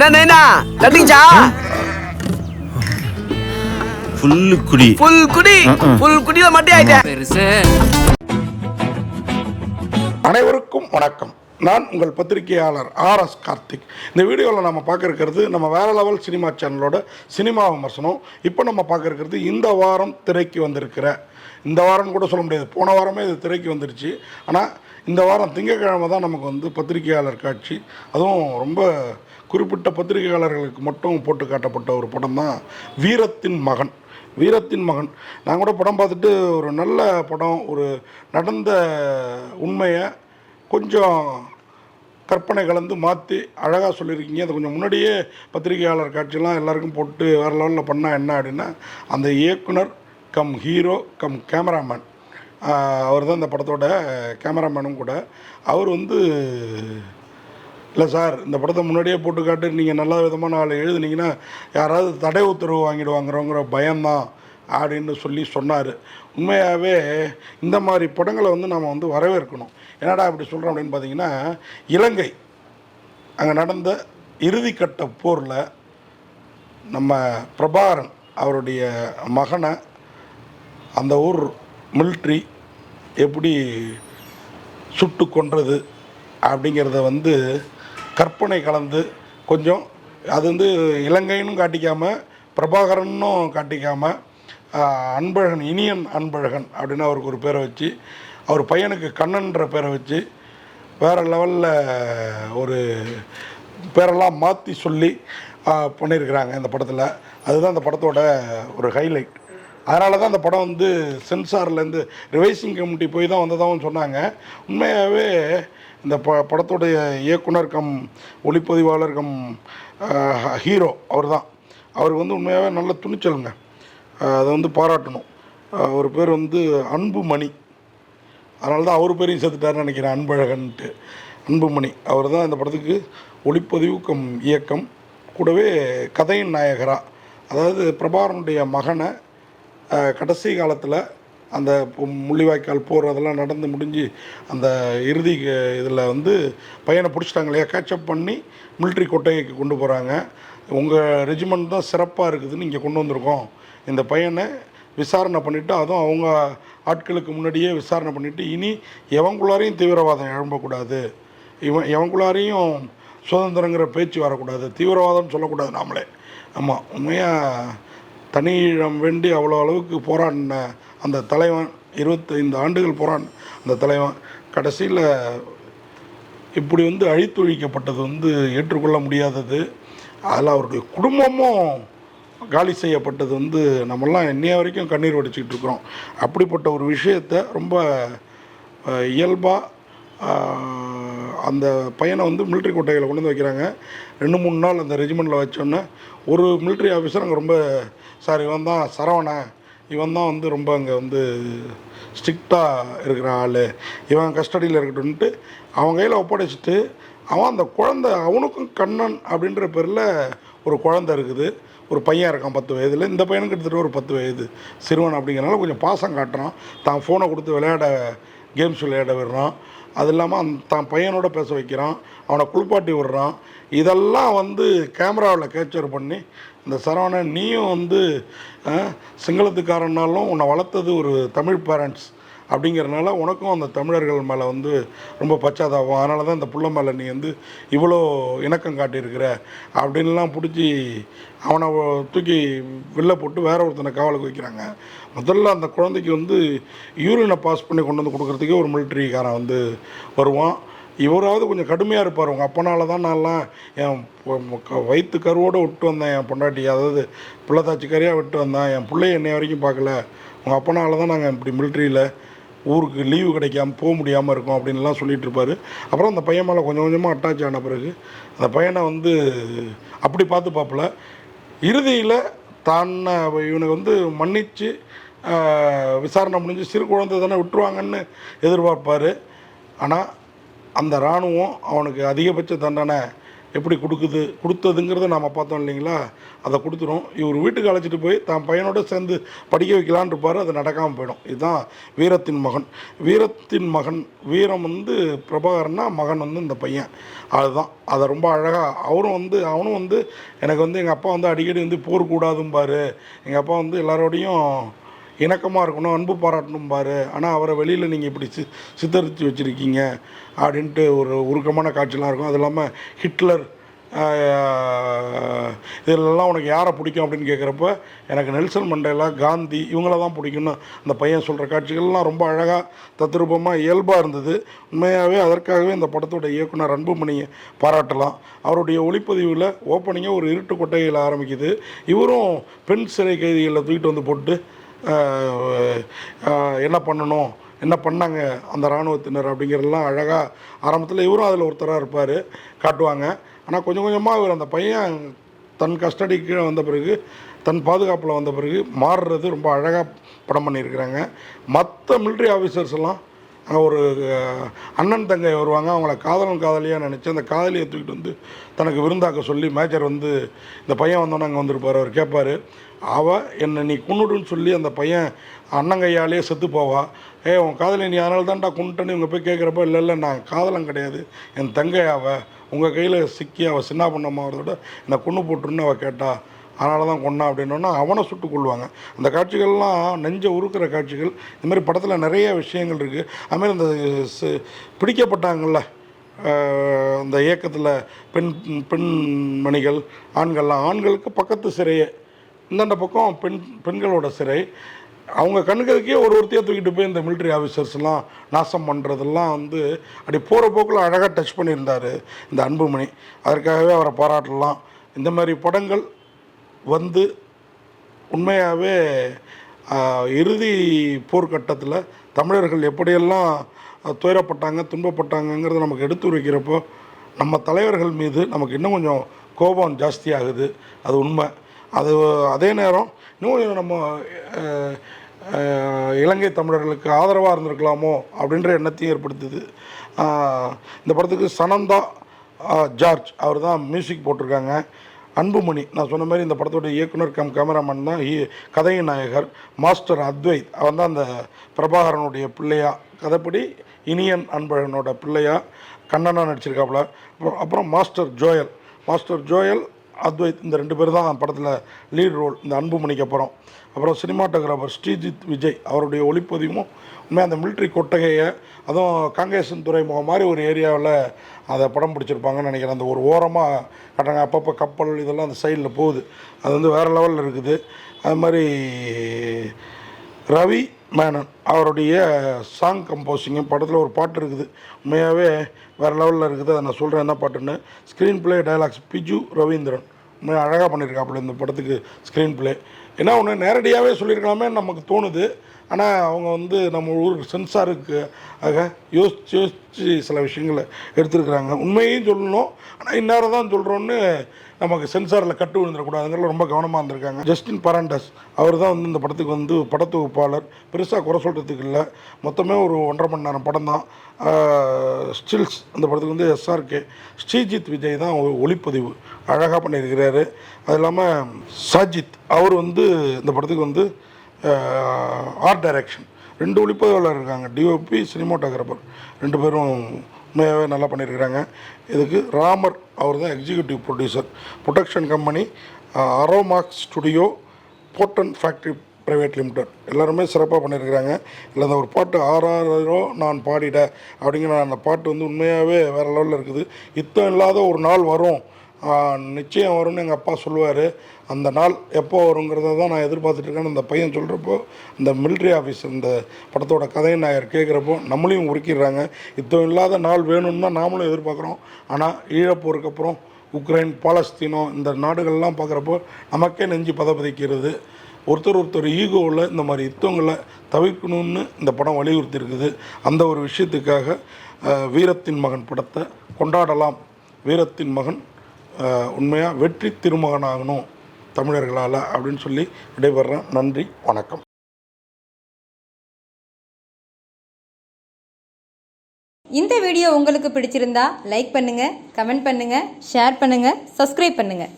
நைனா தட்டிச்சா ஃபுல்லு குடி ஃபுல் குடி ஃபுல் குடியில மட்டும் ஆயிட்டேன். பெருசு. அனைவருக்கும் வணக்கம். நான் உங்கள் பத்திரிகையாளர் ஆர் எஸ் கார்த்திக். இந்த வீடியோவில் நம்ம பார்க்க இருக்கிறது நம்ம வேற லெவல் சினிமா சேனலோட சினிமா விமர்சனம். இப்போ நம்ம பார்க்க இருக்கிறது இந்த வாரம் திரைக்கு வந்திருக்கிற இந்த வாரம் கூட சொல்ல முடியாது. போன வாரமே இது திரைக்கு வந்துருச்சு. ஆனால் இந்த வாரம் திங்கட்கிழமை தான் நமக்கு வந்து பத்திரிகையாளர் காட்சி. அதுவும் ரொம்ப குறிப்பிட்ட பத்திரிகையாளர்களுக்கு மட்டும் போட்டு காட்டப்பட்ட ஒரு படம் தான் வீரத்தின் மகன். வீரத்தின் மகன். நான் கூட படம் பார்த்துட்டு ஒரு நல்ல படம் ஒரு நடந்த உண்மையை கொஞ்சம் கற்பனை கலந்து மாற்றி அழகாக சொல்லியிருக்கீங்க. அதை கொஞ்சம் முன்னாடியே பத்திரிகையாளர் காட்சியெல்லாம் எல்லாருக்கும் போட்டு வேறு லெவலில் பண்ணால் என்ன அப்படின்னா அந்த இயக்குனர் கம் ஹீரோ கம் கேமராமேன். அவர் தான் இந்த படத்தோட கேமராமேனும் கூட. அவர் வந்து இல்லை சார் இந்த படத்தை முன்னாடியே போட்டு காட்டு. நீங்கள் நல்ல விதமாக ஆள் எழுதுனீங்கன்னா யாராவது தடை உத்தரவு வாங்கிடுவாங்கிறோங்கிற பயம்தான் அப்படின்னு சொல்லி சொன்னார். உண்மையாகவே இந்த மாதிரி படங்களை வந்து நம்ம வந்து வரவேற்கணும். என்னடா அப்படி சொல்கிறோம் அப்படின்னு பார்த்தீங்கன்னா இலங்கை அங்கே நடந்த இறுதிக்கட்ட போரில் நம்ம பிரபாகரன் அவருடைய மகனை அந்த ஊர் மிலிட்ரி எப்படி சுட்டு கொன்றது அப்படிங்கிறத வந்து கற்பனை கலந்து கொஞ்சம் அது வந்து இலங்கைன்னு காட்டிக்காமல் பிரபாகரனும் காட்டிக்காமல் அன்பழகன் இனியன் அன்பழகன் அப்படின்னு அவருக்கு ஒரு பேரை வச்சு அவர் பையனுக்கு கண்ணன்ற பேரை வச்சு வேறு லெவலில் ஒரு பேரெல்லாம் மாற்றி சொல்லி பண்ணியிருக்கிறாங்க இந்த படத்தில். அதுதான் அந்த படத்தோட ஒரு ஹைலைட் அதனால தான் அந்த படம் வந்து சென்சார்லேருந்து ரிவைசிங் கமிட்டி போய் தான் வந்ததாகவும் சொன்னாங்க. உண்மையாகவே இந்த ப படத்துடைய இயக்குனர் கம் ஒளிப்பதிவாளர் கம் ஹீரோ அவர் தான் அவருக்கு வந்து உண்மையாகவே நல்ல துணிச்சலுங்க. அதை வந்து பாராட்டணும். அவர் பேர் வந்து அன்புமணி. அதனால தான் அவர் பேரையும் சேர்த்துட்டாருன்னு நினைக்கிறேன் அன்பழகன்ட்டு. அன்புமணி. அவர் தான் இந்த படத்துக்கு ஒளிப்பதிவு கம் இயக்கம் கூடவே கதையின் நாயகரா. அதாவது பிரபாரனுடைய மகனை கடைசி காலத்தில் அந்த முள்ளிவாய்க்கால் போர் அதெல்லாம் நடந்து முடிஞ்சு அந்த இறுதி இதில் வந்து பையனை பிடிச்சிட்டாங்க இல்லையா கேட்சப் பண்ணி மிலிட்ரி கொட்டகைக்கு கொண்டு போகிறாங்க உங்கள் ரெஜிமெண்ட் தான் சிறப்பாக இருக்குதுன்னு இங்கே கொண்டு வந்திருக்கோம். இந்த பையனை விசாரணை பண்ணிவிட்டு அதுவும் அவங்க ஆட்களுக்கு முன்னாடியே விசாரணை பண்ணிவிட்டு இனி எவங்குள்ளாரையும் தீவிரவாதம் எழும்பக்கூடாது. இவன் எவங்குள்ளாரையும் சுதந்திரங்கிற பேச்சு வரக்கூடாது. தீவிரவாதம்னு சொல்லக்கூடாது நாமளே. ஆமாம் உண்மையாக தனியிடம் வேண்டி அவ்வளோ அளவுக்கு போராடின அந்த தலைவன் இருபத்தைந்து ஆண்டுகள் போராடின அந்த தலைவன் கடைசியில் இப்படி வந்து அழித்தொழிக்கப்பட்டது வந்து ஏற்றுக்கொள்ள முடியாதது. அதில் அவருடைய குடும்பமும் காலி செய்யப்பட்டது வந்து நம்மெல்லாம் இன்னைய வரைக்கும் கண்ணீர் வடிச்சிக்கிட்டு இருக்கிறோம். அப்படிப்பட்ட ஒரு விஷயத்தை ரொம்ப இயல்பாக அந்த பையனை வந்து மிலிட்ரி கொட்டைகளை கொண்டு வந்து வைக்கிறாங்க. ரெண்டு மூணு நாள் அந்த ரெஜிமெண்ட்டில் வச்சோன்னே ஒரு மிலிட்ரி ஆஃபீஸர் அங்கே ரொம்ப சார் இவன் தான் சரவணன் இவன் தான் வந்து ரொம்ப அங்கே வந்து ஸ்ட்ரிக்டாக இருக்கிற ஆள். இவன் கஸ்டடியில் இருக்கட்டும்ன்ட்டு அவன் கையில் ஒப்படைச்சிட்டு அவன் அந்த குழந்த அவனுக்கும் கண்ணன் அப்படின்ற பேரில் ஒரு குழந்த இருக்குது. ஒரு பையன் இருக்கான் பத்து வயதில். இந்த பையனுக்கு கிட்டத்தட்ட ஒரு பத்து வயது. சிறுவன் அப்படிங்கிறனால கொஞ்சம் பாசம் காட்டுறான். தான் ஃபோனை கொடுத்து விளையாட கேம்ஸ் விளையாட விடுறான். அது இல்லாமல் அந்த தான் பையனோட பேச வைக்கிறான். அவனை குளிப்பாட்டி விடுறான். இதெல்லாம் வந்து கேமராவில் கேப்சர் பண்ணி இந்த சரவணன் நீயும் வந்து சிங்களத்துக்காரனாலும் உன்னை வளர்த்தது ஒரு தமிழ் பேரண்ட்ஸ் அப்படிங்கிறனால உனக்கும் அந்த தமிழர்கள் மேலே வந்து ரொம்ப பச்சாதாபம். அதனால தான் இந்த புள்ள மேலே நீ வந்து இவ்வளோ இணக்கம் காட்டியிருக்கிற அப்படின்லாம் பிடிச்சி அவனை தூக்கி வெளில போட்டு வேற ஒருத்தனை காவலுக்கு வைக்கிறாங்க. முதல்ல அந்த குழந்தைக்கு வந்து யூரினை பாஸ் பண்ணி கொண்டு வந்து கொடுக்குறதுக்கே ஒரு மிலிட்ரிக்காரன் வந்து வருவான். இவராவது கொஞ்சம் கடுமையாக இருப்பார். உங்கள் அப்பனால தான் நான்லாம் என் க- வயிற்று கருவோடு விட்டு வந்தேன். என் பொண்டாட்டி அதாவது பிள்ளைத்தாச்சி கறியாக விட்டு வந்தேன். என் பிள்ளைய என்னை வரைக்கும் பார்க்கல. உங்கள் அப்பனால தான் நாங்கள் இப்படி மிலிட்ரியில் ஊருக்கு லீவு கிடைக்காம போக முடியாமல் இருக்கும் அப்படின்லாம் சொல்லிட்டு இருப்பார். அப்புறம் அந்த பையன் மேலே கொஞ்சம் கொஞ்சமாக அட்டாச் ஆன பிறகு அந்த பையனை வந்து அப்படி பார்த்து பார்ப்பல இறுதியில் தான் இவனுக்கு வந்து மன்னித்து விசாரணை முடிஞ்சு சிறு குழந்தை தானே விட்டுருவாங்கன்னு எதிர்பார்ப்பார். ஆனால் அந்த இராணுவம் அவனுக்கு அதிகபட்ச தண்டனை எப்படி கொடுக்குது? கொடுத்ததுங்கிறத நாம் பார்த்தோம் இல்லைங்களா? அதை கொடுத்துரும். இவர் வீட்டுக்கு அழைச்சிட்டு போய் தான் பையனோட சேர்ந்து படிக்க வைக்கலான்னு இருப்பார். அது நடக்காமல் போயிடும். இதுதான் வீரத்தின் மகன். வீரத்தின் மகன் வீரம் வந்து பிரபாகரன்னா மகன் வந்து இந்த பையன். அதுதான். அதை ரொம்ப அழகாக அவரும் வந்து அவனும் வந்து எனக்கு வந்து எங்கள் அப்பா வந்து அடிக்கடி வந்து போர் கூடாதும்பார். எங்கள் அப்பா வந்து எல்லாரோடையும் இணக்கமாக இருக்கணும் அன்பு பாராட்டணும் பாரு. ஆனால் அவரை வெளியில் நீங்கள் இப்படி சி சித்தரித்து வச்சுருக்கீங்க அப்படின்ட்டு ஒரு உருக்கமான காட்சிலாம் இருக்கும். அது இல்லாமல் ஹிட்லர் இதெல்லாம் உனக்கு யாரை பிடிக்கும் அப்படின்னு கேட்குறப்ப எனக்கு நெல்சன் மண்டேலா காந்தி இவங்கள தான் பிடிக்கும்னு அந்த பையன் சொல்கிற காட்சிகள்லாம் ரொம்ப அழகாக தத்ரூபமாக இயல்பாக இருந்தது. உண்மையாகவே அதற்காகவே இந்த படத்தோட இயக்குனர் அன்புமணியை பாராட்டலாம். அவருடைய ஒளிப்பதிவில் ஓப்பனிங்காக ஒரு இருட்டு கொட்டையில் ஆரம்பிக்குது. இவரும் பெண் சிறை கைதிகளை தூக்கிட்டு வந்து போட்டு என்ன பண்ணணும்? என்ன பண்ணாங்க அந்த இராணுவத்தினர் அப்படிங்கிறதெல்லாம் அழகாக ஆரம்பத்தில் இவரும் அதில் ஒருத்தராக இருப்பார் காட்டுவாங்க. ஆனால் கொஞ்சம் கொஞ்சமாக இவர் அந்த பையன் தன் கஸ்டடி கீழே வந்த பிறகு தன் பாதுகாப்பில் வந்த பிறகு மாறுறது ரொம்ப அழகாக படம் பண்ணியிருக்கிறாங்க. மற்ற மிலிட்ரி ஆஃபீஸர்ஸ் எல்லாம் ஒரு அண்ணன் தங்கை வருவாங்க. அவங்கள காதலன் காதலியாக நினச்சி அந்த காதலியை தூக்கிட்டு வந்து தனக்கு விருந்தாக்க சொல்லி மேஜர் வந்து இந்த பையன் வந்தோன்னே அங்கே வந்திருப்பார். அவர் கேட்பார் அவள் என்னை நீ கொண்டுடுன்னு சொல்லி அந்த பையன் அண்ணங்கையாலே செத்து போவா. ஏ உன் காதலி நீ அதனால தான்டா கொண்டுட்டேன்னு இவங்க போய் கேட்குறப்ப இல்லை இல்லை நான் காதலன் கிடையாது. என் தங்கை அவள் உங்கள் கையில் சிக்கி அவள் சின்ன பண்ணமாகிறதோட என்னை கொண்டு போட்டுருன்னு அவள் கேட்டா அதனால தான் கொண்டா அப்படின்னோன்னா அவனை சுட்டு கொள்வாங்க அந்த காட்சிகள்லாம் நெஞ்ச உருக்கிற காட்சிகள். இந்த மாதிரி படத்தில் நிறைய விஷயங்கள் இருக்குது அதுமாதிரி இந்த பிடிக்கப்பட்டாங்கள்ல ஆஹ் இந்த இயக்கத்தில் பெண் பெண்மணிகள் ஆண்கள்லாம். ஆண்களுக்கு பக்கத்து சிறையே இந்தாண்ட பக்கம் பெண் பெண்களோட சிறை. அவங்க கண்களுக்கே ஒரு ஒருத்தையாக தூக்கிட்டு போய் இந்த மிலிட்ரி ஆஃபீஸர்ஸ்லாம் நாசம் பண்ணுறதெல்லாம் வந்து அப்படி போகிற போக்கில் அழகாக டச் பண்ணியிருந்தார் இந்த அன்புமணி. அதற்காகவே அவரை பாராட்டலாம். இந்த மாதிரி படங்கள் வந்து உண்மையாகவே இறுதி போர்க்கட்டத்தில் தமிழர்கள் எப்படியெல்லாம் துயரப்பட்டாங்க துன்பப்பட்டாங்கங்கிறத நமக்கு எடுத்து வைக்கிறப்போ நம்ம தலைவர்கள் மீது நமக்கு இன்னும் கொஞ்சம் கோபம் ஜாஸ்தியாகுது அது உண்மை. அது அதே நேரம் இன்னும் கொஞ்சம் நம்ம இலங்கை தமிழர்களுக்கு ஆதரவாக இருந்திருக்கலாமோ அப்படின்ற எண்ணத்தையும் ஏற்படுத்துது. இந்த படத்துக்கு சனந்தா ஜார்ஜ் அவர் தான் மியூசிக் போட்டிருக்காங்க. அன்புமணி. நான் சொன்ன மாதிரி இந்த படத்தோட இயக்குனர் கம் கேமராமேன் தான். ஹீ- கதையின் நாயகர் மாஸ்டர் அத்வைத். அவன் தான் அந்த பிரபாகரனுடைய பிள்ளையா. கதைப்படி இனியன் அன்பழகனோட பிள்ளையா. கண்ணனா நடிச்சிருக்காப்புல. அப்புறம் அப்புறம் master Joel. Master Joel Advaith இந்த ரெண்டு பேர் தான் படத்தில் லீட் ரோல் இந்த அன்புமணிக்கு அப்புறம். அப்புறம் சினிமாட்டோகிராஃபர் ஸ்ரீஜித் விஜய் அவருடைய ஒளிப்பதிவும் உண்மையாக அந்த மிலிட்ரி கொட்டகையை அதுவும் காங்கேசன் துறைமுகம் மாதிரி ஒரு ஏரியாவில் அதை படம் பிடிச்சிருப்பாங்கன்னு நினைக்கிறேன். அந்த ஒரு ஓரமாக கட்டுறாங்க அப்பப்போ கப்பல் இதெல்லாம் அந்த சைடில் போகுது. அது வந்து வேறு லெவலில் இருக்குது. அது மாதிரி ரவி மேனன் அவருடைய சாங் கம்போசிங்கும் படத்தில் ஒரு பாட்டு இருக்குது. உண்மையாகவே வேறு லெவலில் இருக்குது. அதை நான் சொல்கிறேன் என்ன பாட்டுன்னு. Screen play dialogues Biju Ravindran. அழகாக பண்ணியிருக்காப்புல இந்த படத்துக்கு ஸ்க்ரீன் பிளே ஏன்னா ஒன்று நேரடியாகவே சொல்லியிருக்கலாமே நமக்கு தோணுது. ஆனால் அவங்க வந்து நம்ம ஊர் சென்சாருக்கு ஆக யோசிச்சு யோசித்து சில விஷயங்களை எடுத்துருக்குறாங்க. உண்மையும் சொல்லணும். ஆனால் இந்நேரம் தான் சொல்கிறோன்னு நமக்கு சென்சாரில் கட்டு விழுந்துடக்கூடாதுங்கிற ரொம்ப கவனமாக இருந்திருக்காங்க. ஜஸ்டின் பராண்டஸ் அவர் தான் வந்து இந்த படத்துக்கு வந்து படத்தொகுப்பாளர் பெருசாக குறை சொல்கிறதுக்கு இல்லை. மொத்தமே ஒரு ஒன்றரை மணி நேரம் படம் தான். ஸ்டில்ஸ் அந்த படத்துக்கு வந்து எஸ்ஆர்கே ஸ்ரீஜித் விஜய் தான் ஒ- ஒளிப்பதிவு அழகாக பண்ணியிருக்கிறாரு. அது இல்லாமல் சாஜித் அவர் வந்து இந்த படத்துக்கு வந்து ஆர்ட் டைரக்ஷன் ரெண்டு ஒளிப்பதிவாளர் இருக்காங்க. டிஓபி சினிமாட்டோகிராஃபர் ரெண்டு பேரும் உண்மையாகவே நல்லா பண்ணியிருக்கிறாங்க. இதுக்கு ராமர் அவர் தான் executive producer production company Aromax studio போட்டன் factory private limited எல்லாருமே சிறப்பாக பண்ணியிருக்கிறாங்க. இல்லை அந்த ஒரு பாட்டு ஆறாரோ நான் பாடிட அப்படிங்கிற அந்த பாட்டு வந்து உண்மையாகவே வேறு லெவலில் இருக்குது. யுத்தம் இல்லாத ஒரு நாள் வரும். நிச்சயம் வரும்னு எங்கள் அப்பா சொல்லுவார். அந்த நாள் எப்போ வருங்கிறத தான் நான் எதிர்பார்த்துட்ருக்கேன்னு அந்த பையன் சொல்கிறப்போ இந்த மிலிட்ரி ஆஃபீஸ் இந்த படத்தோட கதையை நாயர் கேட்குறப்போ நம்மளையும் உருக்கிடுறாங்க. இத்தம் இல்லாத நாள் வேணும்னு தான் நாமளும் எதிர்பார்க்குறோம். ஆனால் ஈழப்போருக்கு அப்புறம் உக்ரைன் பாலஸ்தீனம் இந்த நாடுகள்லாம் பார்க்குறப்போ நமக்கே நெஞ்சு பதப்பதிக்கிறது ஒருத்தர் ஒருத்தர் ஈகோவில் இந்த மாதிரி யுத்தங்களை தவிர்க்கணும்னு இந்த படம் வலியுறுத்தியிருக்குது. அந்த ஒரு விஷயத்துக்காக வீரத்தின் மகன் படத்தை கொண்டாடலாம். வீரத்தின் மகன் உண்மையாக வெற்றி திருமகனாகணும் தமிழர்களால் அப்படின்னு சொல்லி விடைபெறேன் நன்றி வணக்கம். இந்த வீடியோ உங்களுக்கு பிடிச்சிருந்தா லைக் பண்ணுங்கள் கமெண்ட் பண்ணுங்கள் ஷேர் பண்ணுங்கள் சப்ஸ்கிரைப் பண்ணுங்கள்